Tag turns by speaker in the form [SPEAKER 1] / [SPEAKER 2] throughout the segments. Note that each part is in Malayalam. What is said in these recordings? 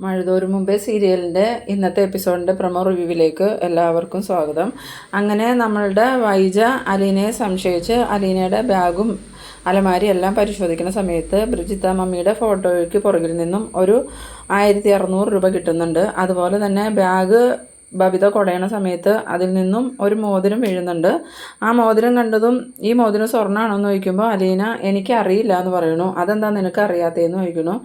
[SPEAKER 1] മഴതോരും മുമ്പേ സീരിയലിന്റെ ഇന്നത്തെ എപ്പിസോഡിന്റെ പ്രമോ റിവ്യൂവിലേക്ക് എല്ലാവർക്കും സ്വാഗതം. അങ്ങനെ നമ്മളുടെ വൈജ അലീനയെ സംശയിച്ച് അലീനയുടെ ബാഗും അലമാരി എല്ലാം പരിശോധിക്കുന്ന സമയത്ത് ബ്രിജിത്ത മമ്മിയുടെ ഫോട്ടോയ്ക്ക് പുറകിൽ നിന്നും ഒരു ആയിരത്തി അറുന്നൂറ് രൂപ കിട്ടുന്നുണ്ട്. അതുപോലെ തന്നെ ബാഗ് ബബിത കൊടയണ സമയത്ത് അതിൽ നിന്നും ഒരു മോതിരം വീഴുന്നുണ്ട്. ആ മോതിരം കണ്ടതും ഈ മോതിരം സ്വർണമാണോ എന്ന് ചോദിക്കുമ്പോൾ അലീന എനിക്ക് അറിയില്ല എന്ന് പറയണു അതെന്താ നിനക്ക് അറിയാത്തതെന്ന്? ചോദിക്കണു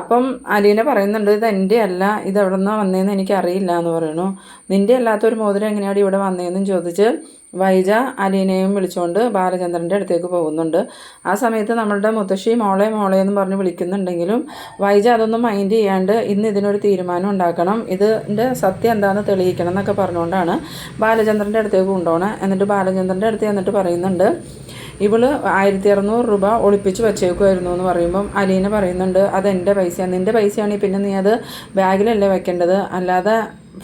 [SPEAKER 1] അപ്പം അലീന പറയുന്നുണ്ട് ഇത് എന്റെ അല്ല ഇത് എവിടെ നിന്നാണ് വന്നതെന്ന് എനിക്ക് അറിയില്ല എന്ന് പറയണു നിന്റെ അല്ലാത്ത ഒരു മോതിരം എങ്ങനെയാണ് ഇവിടെ വന്നതെന്നും ചോദിച്ച് വൈജ അലീനയും വിളിച്ചുകൊണ്ട് ബാലചന്ദ്രന്റെ അടുത്തേക്ക് പോകുന്നുണ്ട്. ആ സമയത്ത് നമ്മളുടെ മുത്തശ്ശി മോളെ മോളെ എന്ന് പറഞ്ഞ് വിളിക്കുന്നുണ്ടെങ്കിലും വൈജ അതൊന്നും മൈൻഡ് ചെയ്യാണ്ട് ഇന്ന് ഇതിനൊരു തീരുമാനം ഉണ്ടാക്കണം. ഇതിന്റെ സത്യം എന്താണെന്ന് തെളിയിക്കണം എന്നൊക്കെ പറഞ്ഞുകൊണ്ടാണ് ബാലചന്ദ്രന്റെ അടുത്തേക്ക് കൊണ്ടുപോകണം എന്നിട്ട് ബാലചന്ദ്രന്റെ അടുത്ത് എന്നിട്ട് പറയുന്നുണ്ട് ഇവൾ ആയിരത്തി അറുന്നൂറ് രൂപ ഒളിപ്പിച്ച് വെച്ചേക്കുമായിരുന്നു എന്ന് പറയുമ്പം അലീന പറയുന്നുണ്ട് അത് എന്റെ പൈസയാണ് നിന്റെ പൈസയാണെങ്കിൽ പിന്നെ നീ അത് ബാഗിലല്ലേ വെക്കേണ്ടത്? അല്ലാതെ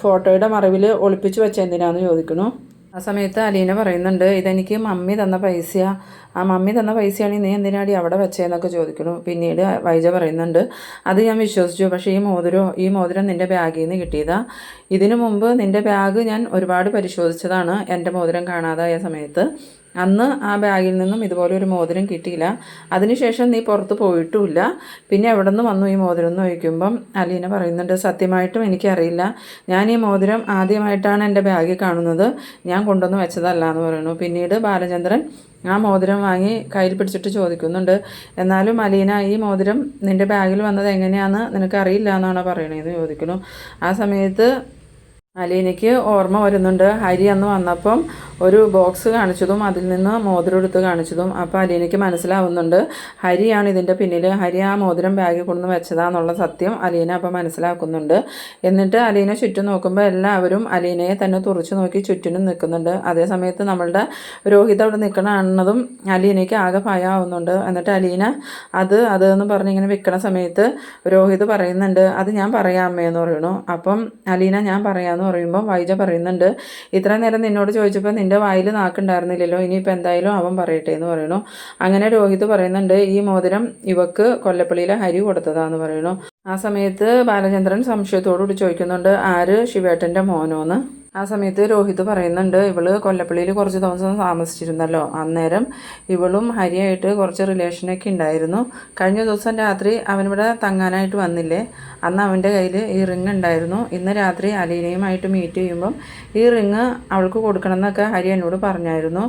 [SPEAKER 1] ഫോട്ടോയുടെ മറവിൽ ഒളിപ്പിച്ച് വെച്ച എന്തിനാന്ന് ചോദിക്കണു. ആ സമയത്ത് അലീന പറയുന്നുണ്ട് ഇതെനിക്ക് മമ്മി തന്ന പൈസയാ. ആ മമ്മി തന്ന പൈസയാണ് നീ എന്തിനാടി അവിടെ വെച്ചതെന്നൊക്കെ ചോദിക്കുന്നു. പിന്നീട് വൈജ പറയുന്നുണ്ട് അത് ഞാൻ വിശ്വസിച്ചു. പക്ഷേ ഈ മോതിരം ഈ മോതിരം നിന്റെ ബാഗിൽ നിന്ന് കിട്ടിയതാ. ഇതിനു മുമ്പ് നിന്റെ ബാഗ് ഞാൻ ഒരുപാട് പരിശോധിച്ചതാണ്. എന്റെ മോതിരം കാണാതായ സമയത്ത് അന്ന് ആ ബാഗിൽ നിന്നും ഇതുപോലെ ഒരു മോതിരം കിട്ടിയില്ല. അതിനുശേഷം നീ പുറത്ത് പോയിട്ടുമില്ല. പിന്നെ എവിടെ നിന്ന് വന്നു ഈ മോതിരം എന്ന് ചോദിക്കുമ്പം അലീന പറയുന്നുണ്ട് സത്യമായിട്ടും എനിക്കറിയില്ല. ഞാൻ ഈ മോതിരം ആദ്യമായിട്ടാണ് എന്റെ ബാഗിൽ കാണുന്നത്. ഞാൻ കൊണ്ടുവന്ന് വെച്ചതല്ല എന്ന് പറയുന്നു. പിന്നീട് ബാലചന്ദ്രൻ ആ മോതിരം വാങ്ങി കയ്യിൽ പിടിച്ചിട്ട് ചോദിക്കുന്നുണ്ട് എന്നാലും അലീന ഈ മോതിരം നിന്റെ ബാഗിൽ വന്നത് എങ്ങനെയാണെന്ന് നിനക്കറിയില്ല എന്നാണ് പറയണതെന്ന് ചോദിക്കുന്നു. ആ സമയത്ത് അലീനയ്ക്ക് ഓർമ്മ വരുന്നുണ്ട്. ഹരി അന്ന് വന്നപ്പം ഒരു ബോക്സ് കാണിച്ചതും അതിൽ നിന്ന് മോതിരം എടുത്ത് കാണിച്ചതും അപ്പോൾ അലീനയ്ക്ക് മനസ്സിലാവുന്നുണ്ട്. ഹരിയാണ് ഇതിന്റെ പിന്നിൽ ഹരി ആ മോതിരം ബാഗിൽ കൊണ്ടുവന്ന് വെച്ചതാന്നുള്ള സത്യം അലീന അപ്പോൾ മനസ്സിലാക്കുന്നുണ്ട്. എന്നിട്ട് അലീന ചുറ്റും നോക്കുമ്പോൾ എല്ലാവരും അലീനയെ തന്നെ തുറച്ചു നോക്കി ചുറ്റിനും നിൽക്കുന്നുണ്ട്. അതേ സമയത്ത് നമ്മളുടെ രോഹിത് അവിടെ നിൽക്കണമെന്നതും അലീനയ്ക്ക് ആകെ ഭയമാവുന്നുണ്ട് എന്നിട്ട് അലീന അത് അത് എന്ന് പറഞ്ഞ് ഇങ്ങനെ വിൽക്കണ സമയത്ത് രോഹിത് പറയുന്നുണ്ട് അത് ഞാൻ പറയാം അമ്മയെന്ന് പറയണു അപ്പം അലീന ഞാൻ പറയാമെന്ന് പറയുമ്പോൾ വൈജ പറയുന്നുണ്ട് ഇത്ര നേരം നിന്നോട് ചോദിച്ചപ്പോൾ നിന്റെ വായിൽ നാക്കുണ്ടായിരുന്നില്ലല്ലോ. ഇനിയിപ്പോൾ എന്തായാലും അവൻ പറയട്ടെ എന്ന് പറയണു അങ്ങനെ രോഹിത് പറയുന്നുണ്ട് ഈ മോതിരം ഇവക്ക് കൊല്ലപ്പള്ളിയിലെ ഹരി കൊടുത്തതാന്ന് പറയണു ആ സമയത്ത് ബാലചന്ദ്രൻ സംശയത്തോടുകൂടി ചോദിക്കുന്നുണ്ട് ആര് ശിവേട്ടന്റെ മോനോന്ന്? ആ സമയത്ത് രോഹിത് പറയുന്നുണ്ട് ഇവൾ കൊല്ലപ്പള്ളിയിൽ കുറച്ച് ദിവസം താമസിച്ചിരുന്നല്ലോ. അന്നേരം ഇവളും ഹരിയായിട്ട് കുറച്ച് റിലേഷനൊക്കെ ഉണ്ടായിരുന്നു. കഴിഞ്ഞ ദിവസം രാത്രി അവനിവിടെ തങ്ങാനായിട്ട് വന്നില്ലേ? അന്ന് അവന്റെ കയ്യിൽ ഈ റിങ് ഉണ്ടായിരുന്നു. ഇന്ന് രാത്രി അലീനയുമായിട്ട് മീറ്റ് ചെയ്യുമ്പം ഈ റിങ് അവൾക്ക് കൊടുക്കണം എന്നൊക്കെ ഹരി എന്നോട് പറഞ്ഞായിരുന്നു.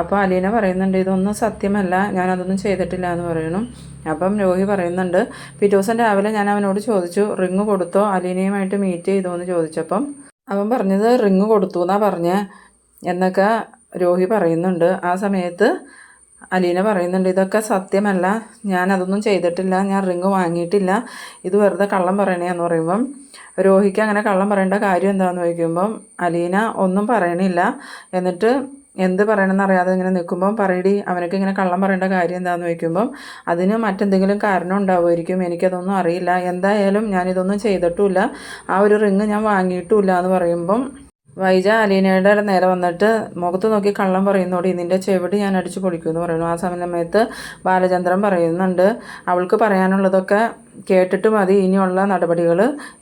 [SPEAKER 1] അപ്പോൾ അലീന പറയുന്നുണ്ട് ഇതൊന്നും സത്യമല്ല. ഞാനതൊന്നും ചെയ്തിട്ടില്ല എന്ന് പറയണം. അപ്പം രോഹി പറയുന്നുണ്ട് പിറ്റേ ദിവസം രാവിലെ ഞാൻ അവനോട് ചോദിച്ചു റിങ് കൊടുത്തോ? അലീനയുമായിട്ട് മീറ്റ് ചെയ്തോ? എന്ന് ചോദിച്ചപ്പം അവൻ പറഞ്ഞത് റിങ് കൊടുത്തു എന്നാ പറഞ്ഞ് എന്നൊക്കെ രോഹി പറയുന്നുണ്ട്. ആ സമയത്ത് അലീന പറയുന്നുണ്ട് ഇതൊക്കെ സത്യമല്ല. ഞാൻ അതൊന്നും ചെയ്തിട്ടില്ല. ഞാൻ റിങ് വാങ്ങിയിട്ടില്ല. ഇത് വെറുതെ കള്ളം പറയണേന്ന് പറയുമ്പം രോഹിക്ക് അങ്ങനെ കള്ളം പറയേണ്ട കാര്യം എന്താണെന്ന് ചോദിക്കുമ്പം അലീന ഒന്നും പറയണില്ല. എന്നിട്ട് എന്ത് പറയണമെന്ന് അറിയാതെ ഇങ്ങനെ നിൽക്കുമ്പം പറയടി അവനൊക്കെ ഇങ്ങനെ കള്ളം പറയേണ്ട കാര്യം എന്താണെന്ന് ചോദിക്കുമ്പം അതിന് മറ്റെന്തെങ്കിലും കാരണം ഉണ്ടാവുമായിരിക്കും. എനിക്കതൊന്നും അറിയില്ല. എന്തായാലും ഞാനിതൊന്നും ചെയ്തിട്ടുമില്ല. ആ ഒരു റിങ് ഞാൻ വാങ്ങിയിട്ടുമില്ല എന്ന് പറയുമ്പം വൈജ അലീനയുടെ നേരെ വന്നിട്ട് മുഖത്ത് നോക്കി കള്ളം പറയുന്നോടി ഇതിന്റെ ചെവിടി ഞാൻ അടിച്ചു പൊളിക്കുമെന്ന് പറയുന്നു. ആ സമയത്ത് ബാലചന്ദ്രൻ പറയുന്നുണ്ട് അവൾക്ക് പറയാനുള്ളതൊക്കെ കേട്ടിട്ട് മതി ഇനിയുള്ള നടപടികൾ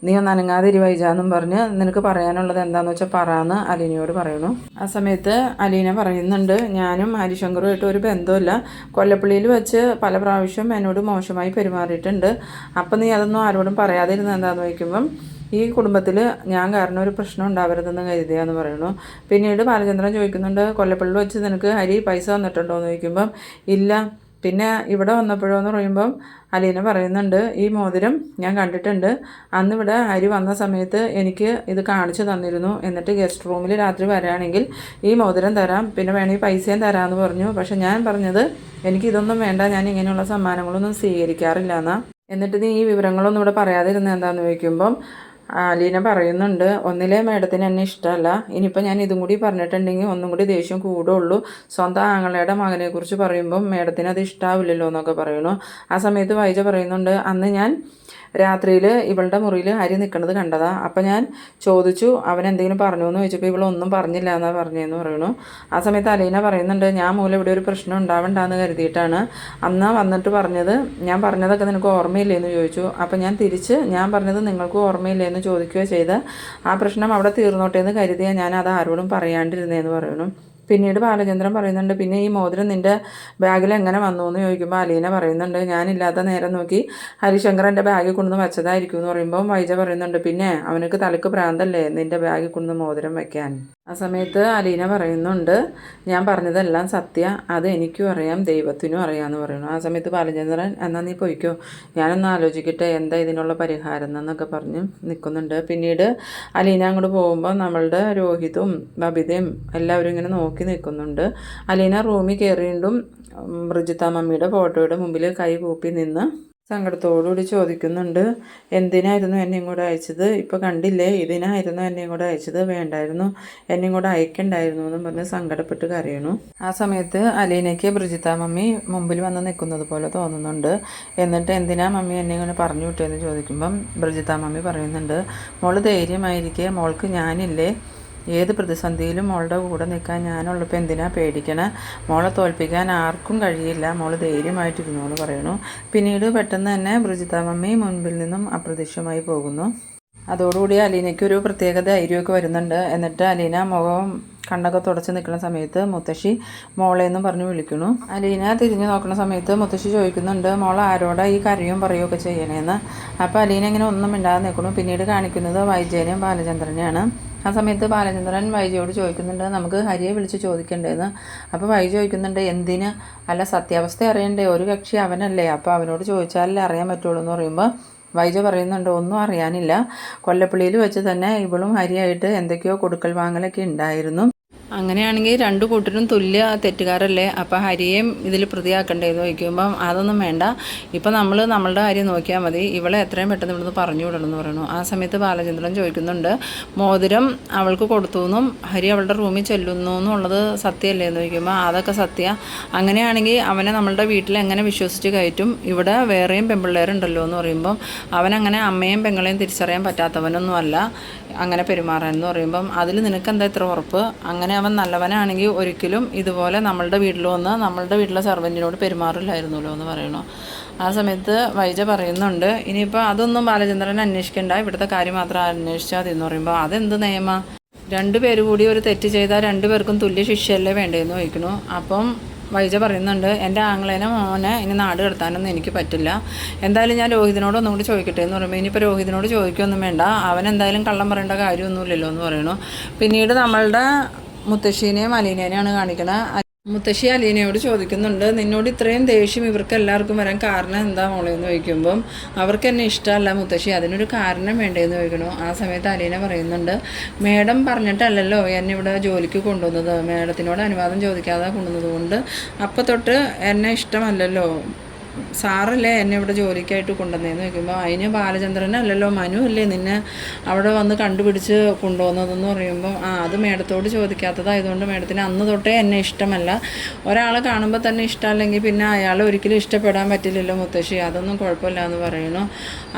[SPEAKER 1] നീ ഒന്ന് അനങ്ങാതിരി വൈജ എന്നും പറഞ്ഞ് നിനക്ക് പറയാനുള്ളത് എന്താണെന്ന് വെച്ചാൽ പറയാന്ന് അലീനയോട് പറയുന്നു. ആ സമയത്ത് അലീന പറയുന്നുണ്ട് ഞാനും ഹരിശങ്കറുമായിട്ട് ഒരു ബന്ധമില്ല കൊല്ലപ്പള്ളിയിൽ വെച്ച് പല പ്രാവശ്യം എന്നോട് മോശമായി പെരുമാറിയിട്ടുണ്ട്. അപ്പം നീ അതൊന്നും ആരോടും പറയാതിരുന്ന എന്താണെന്ന് വയ്ക്കുമ്പം ഈ കുടുംബത്തിൽ ഞാൻ കാരണം ഒരു പ്രശ്നം ഉണ്ടാവരുതെന്ന് കരുതിയാന്ന് പറയുന്നു. പിന്നീട് ബാലചന്ദ്രൻ ചോദിക്കുന്നുണ്ട് കൊല്ലപ്പള്ളി വെച്ച് നിനക്ക് ഹരി പൈസ തന്നിട്ടുണ്ടോ എന്ന് ചോദിക്കുമ്പം ഇല്ല. പിന്നെ ഇവിടെ വന്നപ്പോഴോ എന്ന് പറയുമ്പം അലീന പറയുന്നുണ്ട് ഈ മോതിരം ഞാൻ കണ്ടിട്ടുണ്ട്. അന്ന് ഇവിടെ ഹരി വന്ന സമയത്ത് എനിക്ക് ഇത് കാണിച്ചു തന്നിരുന്നു. എന്നിട്ട് ഗസ്റ്റ് റൂമിൽ രാത്രി വരാണെങ്കിൽ ഈ മോതിരം തരാം. പിന്നെ വേണമെങ്കിൽ പൈസയും തരാമെന്ന് പറഞ്ഞു. പക്ഷെ ഞാൻ പറഞ്ഞത് എനിക്കിതൊന്നും വേണ്ട. ഞാൻ ഇങ്ങനെയുള്ള സമ്മാനങ്ങളൊന്നും സ്വീകരിക്കാറില്ല എന്നാ. എന്നിട്ട് നീ ഈ വിവരങ്ങളൊന്നും ഇവിടെ പറയാതിരുന്ന എന്താണെന്ന് ചോദിക്കുമ്പം അലീന പറയുന്നുണ്ട് ഒന്നിലെ മേഡത്തിന് എന്നെ ഇഷ്ടമല്ല ഇനിയിപ്പോൾ ഞാൻ ഇതും കൂടി പറഞ്ഞിട്ടുണ്ടെങ്കിൽ ഒന്നും കൂടി ദേഷ്യം കൂടുള്ളൂ. സ്വന്തം ആങ്ങളയുടെ മകനെക്കുറിച്ച് പറയുമ്പം മേഡത്തിന് അത് ഇഷ്ടാവില്ലല്ലോ എന്നൊക്കെ പറയുന്നു. ആ സമയത്ത് വൈജ പറയുന്നുണ്ട് അന്ന് ഞാൻ രാത്രിയിൽ ഇവളുടെ മുറിയിൽ അരി നിൽക്കുന്നത് കണ്ടതാ. അപ്പം ഞാൻ ചോദിച്ചു അവൻ എന്തെങ്കിലും പറഞ്ഞു? എന്ന് ചോദിച്ചപ്പോൾ ഇവളൊന്നും പറഞ്ഞില്ല എന്നാ പറഞ്ഞതെന്ന് പറയുന്നു. ആ സമയത്ത് അലീന പറയുന്നുണ്ട് ഞാൻ മൂലം ഇവിടെ ഒരു പ്രശ്നം ഉണ്ടാവണ്ടെന്ന് കരുതിയിട്ടാണ്. അന്ന് വന്നിട്ട് പറഞ്ഞത് ഞാൻ പറഞ്ഞതൊക്കെ നിനക്ക് ഓർമ്മയില്ലേ എന്ന് ചോദിച്ചു. അപ്പം ഞാൻ തിരിച്ച് ഞാൻ പറഞ്ഞത് നിങ്ങൾക്ക് ഓർമ്മയില്ലേ ചോദിക്കുകയോ ചെയ്ത് ആ പ്രശ്നം അവിടെ തീർന്നോട്ടെ എന്ന് കരുതിയാൽ ഞാൻ അത് ആരോടും പറയാണ്ടിരുന്നേന്ന് പറയുന്നു. പിന്നീട് ബാലചന്ദ്രൻ പറയുന്നുണ്ട് പിന്നെ ഈ മോതിരം നിന്റെ ബാഗിൽ എങ്ങനെ വന്നു? എന്ന് ചോദിക്കുമ്പോൾ അലീന പറയുന്നുണ്ട് ഞാനില്ലാത്ത നേരം നോക്കി ഹരിശങ്കർ എന്റെ ബാഗിൽ കൊണ്ടുവന്ന് വെച്ചതായിരിക്കും എന്ന് പറയുമ്പോൾ വൈജ പറയുന്നുണ്ട് പിന്നെ അവനക്ക് തലക്ക് പ്രാന്തല്ലേ നിന്റെ ബാഗിൽ കൊണ്ടുവന്ന് മോതിരം വെക്കാൻ? ആ സമയത്ത് അലീന പറയുന്നുണ്ട് ഞാൻ പറഞ്ഞതെല്ലാം സത്യ അത് എനിക്കും അറിയാം ദൈവത്തിനും അറിയാമെന്ന് പറയുന്നു. ആ സമയത്ത് ബാലചന്ദ്രൻ എന്നാൽ നീ പോയിക്കോ ഞാനൊന്ന് ആലോചിക്കട്ടെ എന്താ ഇതിനുള്ള പരിഹാരം എന്നൊക്കെ പറഞ്ഞ് നിൽക്കുന്നുണ്ട് പിന്നീട് അലീന അങ്ങോട്ട് പോകുമ്പോൾ നമ്മളുടെ രോഹിതും ബബിതയും എല്ലാവരും ഇങ്ങനെ നോക്കി നിൽക്കുന്നുണ്ട്. അലീന റൂമിൽ കയറിയിട്ടും ബ്രിജിത്ത മമ്മിയുടെ ഫോട്ടോയുടെ മുമ്പിൽ കൈ കൂപ്പി നിന്ന് സങ്കടത്തോടുകൂടി ചോദിക്കുന്നുണ്ട്. എന്തിനായിരുന്നു എന്നെയും കൂടെ അയച്ചത്? ഇപ്പോൾ കണ്ടില്ലേ? ഇതിനായിരുന്നു എന്നെയും കൂടെ അയച്ചത്? വേണ്ടായിരുന്നു. എന്നെയും കൂടെ അയക്കണ്ടായിരുന്നു എന്നും പറഞ്ഞ് സങ്കടപ്പെട്ട് കരയണു ആ സമയത്ത് അലീനയ്ക്ക് ബ്രിജിത്ത മമ്മി മുമ്പിൽ വന്ന് നിൽക്കുന്നത് പോലെ തോന്നുന്നുണ്ട്. എന്നിട്ട് എന്തിനാ മമ്മി എന്നെ ഇങ്ങനെ പറഞ്ഞു വിട്ടതെന്ന് ചോദിക്കുമ്പം ബ്രിജിത്ത മമ്മി പറയുന്നുണ്ട് മോൾ ധൈര്യമായിരിക്കെ. മോൾക്ക് ഞാനില്ലേ. ഏത് പ്രതിസന്ധിയിലും മോളുടെ കൂടെ നിൽക്കാൻ ഞാനുള്ളപ്പോൾ എന്തിനാ പേടിക്കണം? മോളെ തോൽപ്പിക്കാൻ ആർക്കും കഴിയില്ല. മോൾ ധൈര്യമായിട്ടിരുന്നു എന്ന് പറയുന്നു. പിന്നീട് പെട്ടെന്ന് തന്നെ ബ്രിജിത മുൻപിൽ നിന്നും അപ്രത്യക്ഷമായി പോകുന്നു. അതോടുകൂടി അലീനയ്ക്ക് ഒരു പ്രത്യേക ധൈര്യമൊക്കെ വരുന്നുണ്ട്. എന്നിട്ട് അലീന മുഖം കണ്ണൊക്കെ തുടച്ച് നിൽക്കുന്ന സമയത്ത് മുത്തശ്ശി മോളെ എന്നും പറഞ്ഞ് വിളിക്കുന്നു. അലീന തിരിഞ്ഞു നോക്കുന്ന സമയത്ത് മുത്തശ്ശി ചോദിക്കുന്നുണ്ട് മോൾ ആരോടാ ഈ കരയും പറയുകയൊക്കെ ചെയ്യണേന്ന്? അപ്പോൾ അലീന ഇങ്ങനെ ഒന്നും മിണ്ടാതെ നിൽക്കുന്നു. പിന്നീട് കാണിക്കുന്നത് വൈജയനെയും ബാലചന്ദ്രനെയാണ്. ആ സമയത്ത് ബാലചന്ദ്രൻ വൈജയോട് ചോദിക്കുന്നുണ്ട്. നമുക്ക് ഹരിയെ വിളിച്ച് ചോദിക്കണ്ടേന്ന്. അപ്പോൾ വൈജി ചോദിക്കുന്നുണ്ട് എന്തിന്? അല്ല സത്യാവസ്ഥ അറിയണ്ടേ ഒരു കക്ഷി അവനല്ലേ. അപ്പോൾ അവനോട് ചോദിച്ചാലല്ലേ അറിയാൻ പറ്റുള്ളൂ എന്ന് പറയുമ്പോൾ വൈജ പറയുന്നുണ്ട് ഒന്നും അറിയാനില്ല. കൊല്ലപ്പള്ളിയിൽ വെച്ച് തന്നെ ഇവളും ഹരിയായിട്ട് എന്തൊക്കെയോ കൊടുക്കൽ വാങ്ങലൊക്കെ ഉണ്ടായിരുന്നു. അങ്ങനെയാണെങ്കിൽ രണ്ടു കൂട്ടരും തുല്യ തെറ്റുകാരല്ലേ? അപ്പോൾ ഹരിയെയും ഇതിൽ പ്രതിയാക്കണ്ടേന്ന് ചോദിക്കുമ്പം അതൊന്നും വേണ്ട. ഇപ്പം നമ്മൾ നമ്മളുടെ കാര്യം നോക്കിയാൽ മതി. ഇവളെ എത്രയും പെട്ടെന്ന് ഇവിടുന്ന് പറഞ്ഞു വിടണം എന്ന് പറയുന്നു. ആ സമയത്ത് ബാലചന്ദ്രൻ ചോദിക്കുന്നുണ്ട് മോതിരം അവൾക്ക് കൊടുത്തു എന്നും ഹരി അവളുടെ റൂമിൽ ചെല്ലുന്നു എന്നുള്ളത് സത്യമല്ലേ? എന്ന് ചോദിക്കുമ്പോൾ അതൊക്കെ സത്യ. അങ്ങനെയാണെങ്കിൽ അവനെ നമ്മളുടെ വീട്ടിൽ എങ്ങനെ വിശ്വസിച്ച് കയറ്റും? ഇവിടെ വേറെയും പെൺപിള്ളേരുണ്ടല്ലോ എന്ന് പറയുമ്പം അവനങ്ങനെ അമ്മയും പെങ്ങളെയും തിരിച്ചറിയാൻ പറ്റാത്തവനൊന്നുമല്ല അങ്ങനെ പെരുമാറാൻ എന്ന് പറയുമ്പം അതിൽ നിനക്ക് എന്താ ഇത്ര ഉറപ്പ്? അങ്ങനെ അവൻ നല്ലവനാണെങ്കിൽ ഒരിക്കലും ഇതുപോലെ നമ്മളുടെ വീട്ടിൽ വന്ന് നമ്മളുടെ വീട്ടിലെ സർവന്റിനോട് പെരുമാറില്ലായിരുന്നല്ലോ എന്ന് പറയണു ആ സമയത്ത് വൈജ പറയുന്നുണ്ട് ഇനിയിപ്പോൾ അതൊന്നും ബാലചന്ദ്രൻ അന്വേഷിക്കേണ്ട. ഇവിടുത്തെ കാര്യം മാത്രം അന്വേഷിച്ചാൽ മതി എന്ന് പറയുമ്പോൾ അതെന്ത് നിയമ? രണ്ടുപേര് കൂടി ഒരു തെറ്റ് ചെയ്താൽ രണ്ടുപേർക്കും തുല്യ ശിക്ഷയല്ലേ വേണ്ടതെന്ന് ചോദിക്കണു അപ്പം വൈജ പറയുന്നുണ്ട് എന്റെ ആങ്ങളേനെ മോനെ ഇനി നാട് കിടത്താനൊന്നും എനിക്ക് പറ്റില്ല. എന്തായാലും ഞാൻ രോഹിതിനോട് ഒന്നും കൂടി ചോദിക്കട്ടെ എന്ന് പറയുമ്പോൾ ഇനിയിപ്പോൾ രോഹിതിനോട് ചോദിക്കൊന്നും വേണ്ട. അവൻ എന്തായാലും കള്ളം പറയേണ്ട കാര്യമൊന്നുമില്ലല്ലോ എന്ന് പറയണു പിന്നീട് നമ്മളുടെ മുത്തശ്ശീനെയും അലീനേനെയാണ് കാണിക്കണത് മുത്തശ്ശി അലീനയോട് ചോദിക്കുന്നുണ്ട് നിന്നോട് ഇത്രയും ദേഷ്യം ഇവർക്ക് എല്ലാവർക്കും വരാൻ കാരണം എന്താ മോളെ? എന്ന് ചോദിക്കുമ്പം അവർക്ക് എന്നെ ഇഷ്ടമല്ല മുത്തശ്ശി അതിനൊരു കാരണം വേണ്ടേന്ന് ചോദിക്കണു ആ സമയത്ത് അലീന പറയുന്നുണ്ട് മേഡം പറഞ്ഞിട്ടല്ലല്ലോ എന്നെ ഇവിടെ ജോലിക്ക് കൊണ്ടുവന്നത്. മേഡത്തിനോട് അനുവാദം ചോദിക്കാതെ കൊണ്ടുവന്നത് കൊണ്ട് അപ്പം തൊട്ട് എന്നെ ഇഷ്ടമല്ലല്ലോ. സാറല്ലേ എന്നെ ഇവിടെ ജോലിക്കായിട്ട് കൊണ്ടുവന്നതെന്ന് ചോദിക്കുമ്പോൾ അതിന് ബാലചന്ദ്രനല്ലല്ലോ മനു അല്ലേ നിന്നെ അവിടെ വന്ന് കണ്ടുപിടിച്ച് കൊണ്ടുവന്നതെന്ന് പറയുമ്പോൾ ആ അത് മേഡത്തോട് ചോദിക്കാത്തതായതുകൊണ്ട് മേഡത്തിന് അന്ന് തൊട്ടേ എന്നെ ഇഷ്ടമല്ല. ഒരാളെ കാണുമ്പോൾ തന്നെ ഇഷ്ടമല്ലെങ്കിൽ പിന്നെ അയാൾ ഒരിക്കലും ഇഷ്ടപ്പെടാൻ പറ്റില്ലല്ലോ മുത്തശ്ശി അതൊന്നും കുഴപ്പമില്ല എന്ന് പറയുന്നു.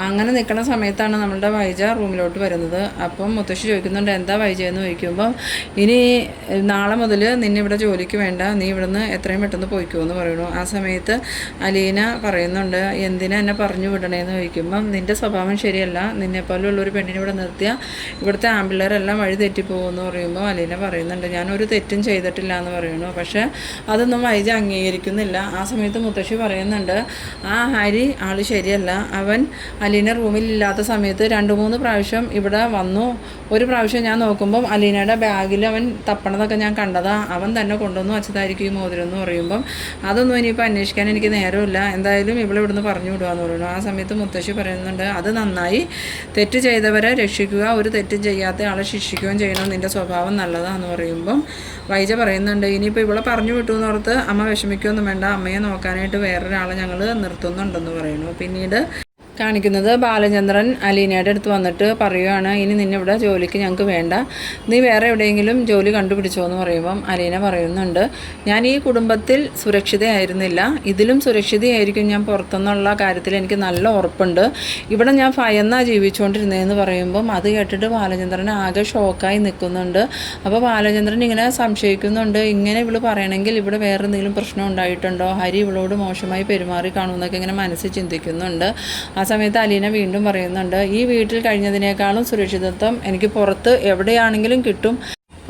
[SPEAKER 1] അങ്ങനെ നിൽക്കുന്ന സമയത്താണ് നമ്മളുടെ വൈജ റൂമിലോട്ട് വരുന്നത്. അപ്പം മുത്തശ്ശി ചോദിക്കുന്നുണ്ട് എന്താ വൈജ എന്ന് ചോദിക്കുമ്പോൾ ഇനി നാളെ മുതൽ നിന്നെ ഇവിടെ ജോലിക്ക് വേണ്ട നീ ഇവിടുന്ന് എത്രയും പെട്ടെന്ന് പോയിക്കോ എന്ന് പറയുന്നു. ആ സമയത്ത് അലീന പറയുന്നുണ്ട് എന്തിനാ എന്നെ പറഞ്ഞു വിടണേന്ന് ചോദിക്കുമ്പം നിന്റെ സ്വഭാവം ശരിയല്ല നിന്നെപ്പോലുള്ള ഒരു പെണ്ണിനെ ഇവിടെ നിർത്തിയാൽ ഇവിടുത്തെ ആമ്പിള്ളേരെല്ലാം വഴി തെറ്റിപ്പോകുമെന്ന് പറയുമ്പോൾ അലീന പറയുന്നുണ്ട്. ഞാൻ ഒരു തെറ്റും ചെയ്തിട്ടില്ല എന്ന് പറയുന്നു പക്ഷേ അതൊന്നും വൈജ അംഗീകരിക്കുന്നില്ല. ആ സമയത്ത് മുത്തശ്ശി പറയുന്നുണ്ട് ആ ഹരി ആൾ ശരിയല്ല. അവൻ അലീന റൂമിലില്ലാത്ത സമയത്ത് രണ്ട് മൂന്ന് പ്രാവശ്യം ഇവിടെ വന്നു. ഒരു പ്രാവശ്യം ഞാൻ നോക്കുമ്പം അലീനയുടെ ബാഗിൽ അവൻ തപ്പണതൊക്കെ ഞാൻ കണ്ടതാ. അവൻ തന്നെ കൊണ്ടുവന്നു വച്ചതായിരിക്കും ഈ മോതിരം എന്ന് പറയുമ്പം. അതൊന്നും ഇനിയിപ്പോൾ അന്വേഷിക്കാൻ എനിക്ക് നേരമില്ല. എന്തായാലും ഇവിടെ ഇവിടുന്ന് പറഞ്ഞു വിടുകയെന്ന് പറയുന്നു. ആ സമയത്ത് മുത്തശ്ശി പറയുന്നുണ്ട് അത് നന്നായി. തെറ്റ് ചെയ്തവരെ രക്ഷിക്കുക. ഒരു തെറ്റും ചെയ്യാത്ത ആളെ ശിക്ഷിക്കുകയും ചെയ്യണം. നിന്റെ സ്വഭാവം നല്ലതാന്ന് പറയുമ്പം വൈജ പറയുന്നുണ്ട് ഇനിയിപ്പോൾ ഇവളെ പറഞ്ഞു വിട്ടു എന്നോർത്ത് അമ്മ വിഷമിക്കുകയൊന്നും വേണ്ട. അമ്മയെ നോക്കാനായിട്ട് വേറൊരാളെ ഞങ്ങൾ നിർത്തുന്നുണ്ടെന്ന് പറയുന്നു. പിന്നീട് കാണിക്കുന്നത് ബാലചന്ദ്രൻ അലീനയുടെ അടുത്ത് വന്നിട്ട് പറയുകയാണ് ഇനി നിന്നെ ഇവിടെ ജോലിക്ക് ഞങ്ങൾക്ക് വേണ്ട. നീ വേറെ എവിടെയെങ്കിലും ജോലി കണ്ടുപിടിച്ചോ എന്ന് പറയുമ്പം അലീന പറയുന്നുണ്ട്. ഞാൻ ഈ കുടുംബത്തിൽ സുരക്ഷിതയായിരുന്നില്ല. ഇതിലും സുരക്ഷിതയായിരിക്കും ഞാൻ പുറത്തുനിന്നുള്ള കാര്യത്തിൽ എനിക്ക് നല്ല ഉറപ്പുണ്ട്. ഇവിടെ ഞാൻ ഭയന്നാണ് ജീവിച്ചുകൊണ്ടിരുന്നതെന്ന് പറയുമ്പം അത് കേട്ടിട്ട് ബാലചന്ദ്രൻ ആകെ ഷോക്കായി നിൽക്കുന്നുണ്ട്. അപ്പോൾ ബാലചന്ദ്രൻ ഇങ്ങനെ സംശയിക്കുന്നുണ്ട്. ഇങ്ങനെ ഇവൾ പറയണമെങ്കിൽ ഇവിടെ വേറെ എന്തെങ്കിലും പ്രശ്നം ഉണ്ടായിട്ടുണ്ടോ? ഹരി ഇവളോട് മോശമായി പെരുമാറി കാണുമെന്നൊക്കെ ഇങ്ങനെ മനസ്സിൽ ചിന്തിക്കുന്നുണ്ട്. ആ സമയത്ത് അലീന വീണ്ടും പറയുന്നുണ്ട് ഈ വീട്ടിൽ കഴിഞ്ഞതിനേക്കാളും സുരക്ഷിതത്വം എനിക്ക് പുറത്ത് എവിടെയാണെങ്കിലും കിട്ടും.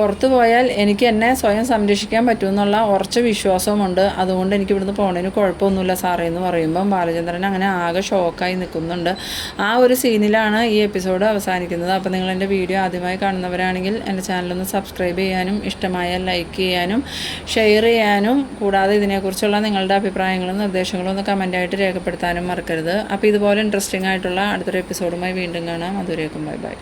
[SPEAKER 1] പുറത്ത് പോയാൽ എനിക്ക് എന്നെ സ്വയം സംരക്ഷിക്കാൻ പറ്റുമെന്നുള്ള ഉറച്ച വിശ്വാസമുണ്ട് അതുകൊണ്ട് എനിക്ക് ഇവിടുന്ന് പോണതിന് കുഴപ്പമൊന്നുമില്ല സാറേ എന്ന് പറയുമ്പം ബാലചന്ദ്രൻ അങ്ങനെ ആകെ ഷോക്കായി നിൽക്കുന്നുണ്ട്. ആ ഒരു സീനിലാണ് ഈ എപ്പിസോഡ് അവസാനിക്കുന്നത്. അപ്പോൾ നിങ്ങൾ എന്റെ വീഡിയോ ആദ്യമായി കാണുന്നവരാണെങ്കിൽ എന്റെ ചാനലൊന്ന് സബ്സ്ക്രൈബ് ചെയ്യാനും ഇഷ്ടമായാൽ ലൈക്ക് ചെയ്യാനും ഷെയർ ചെയ്യാനും കൂടാതെ ഇതിനെക്കുറിച്ചുള്ള നിങ്ങളുടെ അഭിപ്രായങ്ങളും നിർദ്ദേശങ്ങളും ഒന്ന് കമന്റായിട്ട് രേഖപ്പെടുത്താനും മറക്കരുത്. അപ്പോൾ ഇതുപോലെ ഇൻട്രസ്റ്റിംഗ് ആയിട്ടുള്ള അടുത്തൊരു എപ്പിസോഡുമായി വീണ്ടും കാണാം. അതുവരേക്കും ബൈ ബൈ.